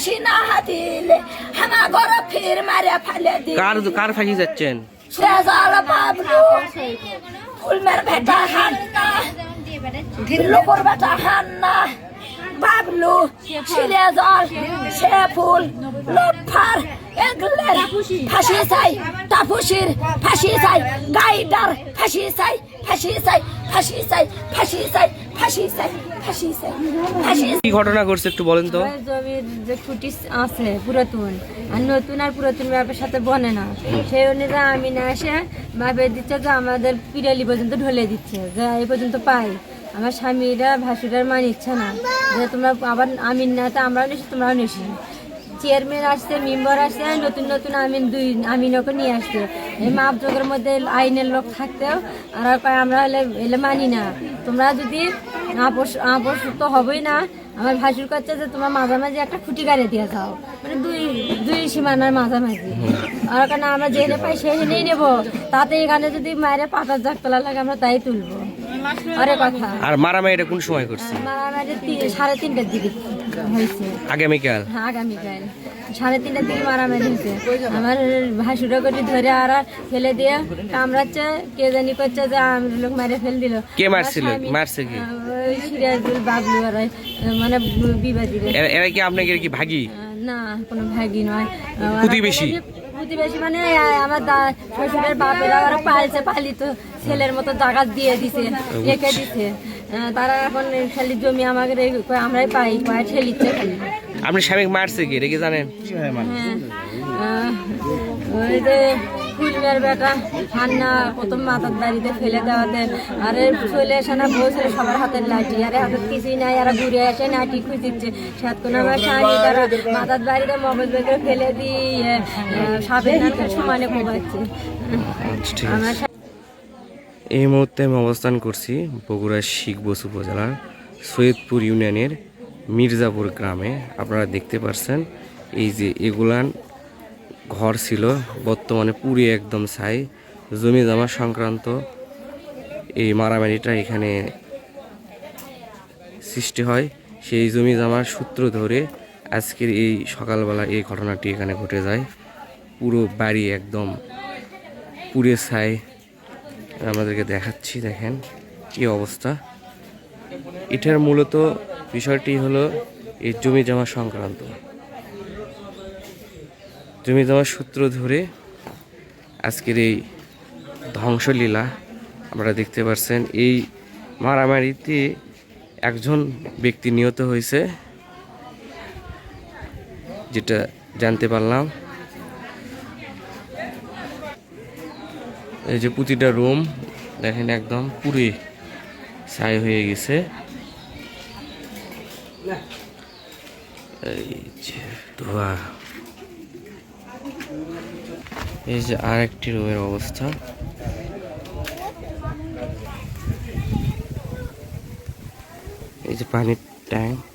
ফাঁসি না দিলে হামা ঘর ফির মারে ফেলে দি কার কার ফাঁসি যাচ্ছেন শেজাল বাবলু ফুলমের বেটা হান্না লোকর বেটা হান্না বাবলু শিলেজল শেফুল লোফার এগুলের ফাঁসি চাই তাপুসির ফাঁসি চাই গাইডার ফাঁসি চাই ফাঁসি চাই ফাঁসি চাই ফাঁসি চাই ফাঁসি চাই ফাঁসি চাই। ফাঁসি কি ঘটনা ঘটছে একটু বলেন তো। জমির যে খুঁটি আছে পুরাতন আর নতুন আর পুরাতন ব্যাপের সাথে বনে না। সেই অনুযায়ী আমি না এসে ভাবে দিচ্ছে যে আমাদের পিরালি পর্যন্ত ঢলে দিচ্ছে যে এই পর্যন্ত পাই। আমার স্বামীরা ভাসুরার মান ইচ্ছা না যে তোমরা আবার আমিন না তো আমরাও নিছি তোমরাও নিছি চেয়ারম্যান আসছে মেম্বার আসছে নতুন নতুন আমিন দুই আমিনকে নিয়ে আসছে। এই মাপ যোগের মধ্যে আইনের লোক থাকতেও আর আমরা হলে এলে মানি না। তোমরা যদি আপোষ আপোষ তো হবেই না। আমার ভাসুর কাছে যে তোমার মাঝামাঝি একটা খুঁটি গাড়ি দিয়ে যাও। মানে দুই দুই সীমানার মাঝামাঝি। আর কারণ আমরা যেখানে পাই সেখানেই নেব। তাতে এখানে যদি মায়ের পাতার জাগ তোলা লাগে আমরা তাই তুলবো। আরে কথা। আর মারামারিটা কোন সময় করছে? মারামারি সাড়ে তিনটার দিকে। হয়েছে। আগামীকাল? হ্যাঁ, আগামীকাল। সাড়ে তিনটার দিকে মারামারি হয়েছে। আমার ভাসুরা করে ধরে আর ফেলে দিয়ে কামড়াচ্ছে কে জানি করছে যে লোক মারে ফেল দিল। কে মারছিল? মারছে কি? ওই সিরাজুল বাবলু আর মানে বিবাদী এরা কি আপনাকে কি ভাগি? না কোনো ভাগি নয়। প্রতিবেশী? প্রতিবেশী মানে আমার শ্বশুরের বাপেরা ওরা পালছে পালিত ছেলের মতো জায়গা দিয়ে দিছে রেখে দিছে। তারা এখন খালি জমি আমাকে আমরাই পাই পায় ঠেলিচ্ছে খালি। আপনি স্বামী মারছে কি রেখে জানেন? হ্যাঁ ওই যে ফুলমের বেটা ঠান্না প্রথম মাথার বাড়িতে ফেলে দেওয়াতে। আরে চলে আসে না ছেলে সবার হাতের লাঠি। আরে হাতের কিছুই নাই আর ঘুরে আসে লাঠি খুঁজিচ্ছে। সাত কোন আমার স্বামী তারা মাথার বাড়িতে মগজ বেঁকে ফেলে দিয়ে সাপের নাকে সমানে কোবাচ্ছে আমার এই মুহূর্তে আমি অবস্থান করছি বগুড়ার শিখবস উপজেলার সৈয়দপুর ইউনিয়নের মির্জাপুর গ্রামে। আপনারা দেখতে পাচ্ছেন এই যে এগুলান ঘর ছিল, বর্তমানে পুরি একদম ছাই। জমি জমা সংক্রান্ত এই মারামারিটা এখানে সৃষ্টি হয়। সেই জমি জমার সূত্র ধরে আজকের এই সকালবেলা এই ঘটনাটি এখানে ঘটে যায়। পুরো বাড়ি একদম পুড়ে ছাই। আমাদেরকে দেখাচ্ছি, দেখেন কি অবস্থা। এটার মূলত বিষয়টি হলো এই জমি জমা সংক্রান্ত। জমি জমার সূত্র ধরে আজকের এই ধ্বংসলীলা আপনারা দেখতে পাচ্ছেন এই মারামারিতে একজন ব্যক্তি নিহত হয়েছে, যেটা জানতে পারলাম। এই যে প্রতিটা রুম দেখেন একদম পুরি ছাই হয়ে গেছে। এই যে ধোয়া। এই যে আরেকটি রুমের অবস্থা। এই যে পানির ট্যাঙ্ক।